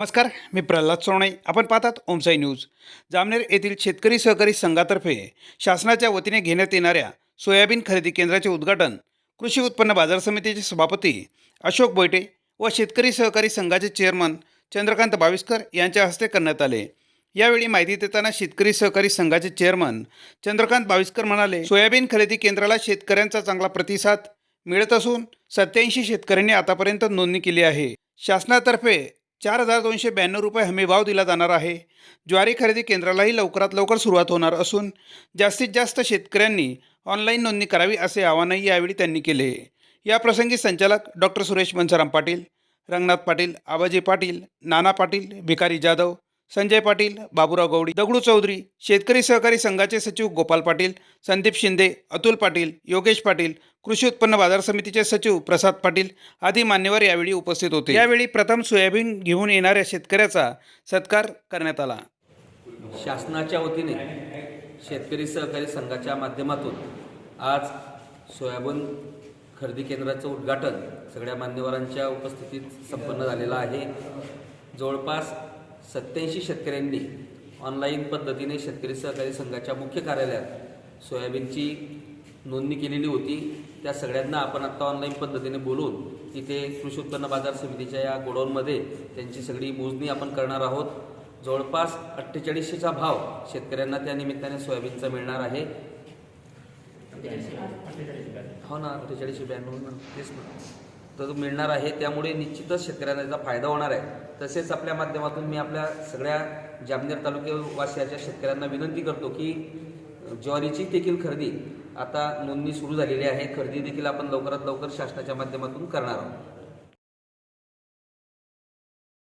नमस्कार मी प्रल्हाद सोनई. आपण पाहतात ओमसाई न्यूज. जामनेर येथील शेतकरी सहकारी संघातर्फे शासनाच्या वतीने घेण्यात येणाऱ्या सोयाबीन खरेदी केंद्राचे उद्घाटन कृषी उत्पन्न बाजार समितीचे सभापती अशोक बोयटे व शेतकरी सहकारी संघाचे चेअरमन चंद्रकांत बाविस्कर यांच्या हस्ते करण्यात आले. यावेळी माहिती देताना शेतकरी सहकारी संघाचे चेअरमन चंद्रकांत बाविस्कर म्हणाले सोयाबीन खरेदी केंद्राला शेतकऱ्यांचा चांगला प्रतिसाद मिळत असून सत्याऐंशी शेतकऱ्यांनी आतापर्यंत नोंदणी केली आहे. शासनातर्फे चार हजार दोनशे ब्याण्णव रुपये हमीभाव दिला जाणार आहे. ज्वारी खरेदी केंद्रालाही लवकरात लवकर सुरुवात होणार असून जास्तीत जास्त शेतकऱ्यांनी ऑनलाईन नोंदणी करावी असे आवाहनही यावेळी त्यांनी केले. याप्रसंगी संचालक डॉक्टर सुरेश मनसाराम पाटील रंगनाथ पाटील आबाजी पाटील नाना पाटील भिकारी जाधव संजय पाटील बाबुराव गवडी दगडू चौधरी शेतकरी सहकारी संघाचे सचिव गोपाल पाटील संदीप शिंदे अतुल पाटील योगेश पाटील कृषी उत्पन्न बाजार समितीचे सचिव प्रसाद पाटील आदी मान्यवर यावेळी उपस्थित होते. यावेळी प्रथम सोयाबीन घेऊन येणाऱ्या शेतकऱ्याचा सत्कार करण्यात आला. शासनाच्या वतीने शेतकरी सहकारी संघाच्या माध्यमातून आज सोयाबीन खरेदी केंद्राचं उद्घाटन सगळ्या मान्यवरांच्या उपस्थितीत संपन्न झालेलं आहे. जवळपास सत्याऐंशी शेतकऱ्यांनी ऑनलाईन पद्धतीने शेतकरी सहकारी संघाच्या मुख्य कार्यालयात सोयाबीनची नोंदणी केलेली होती. त्या सगळ्यांना आपण आत्ता ऑनलाईन पद्धतीने बोलून तिथे कृषी उत्पन्न बाजार समितीच्या या गोडाऊनमध्ये त्यांची सगळी मोजणी आपण करणार आहोत. जवळपास अठ्ठेचाळीसशेचा भाव शेतकऱ्यांना त्या निमित्ताने सोयाबीनचा मिळणार आहे. हो ना अठ्ठेचाळीसशे ब्याण्णव ना. तेच ना. तर मिळणार आहे. त्यामुळे निश्चितच शेतकऱ्यांना त्याचा फायदा होणार आहे. तसेच आपल्या माध्यमातून मी आपल्या सगळ्या जामनेर तालुक्यावासियाच्या शेतकऱ्यांना विनंती करतो की ज्वारीची देखील खरेदी आता नोंदणी सुरू झालेली आहे. खरेदी देखील आपण लवकरात लवकर शासनाच्या माध्यमातून करणार आहोत.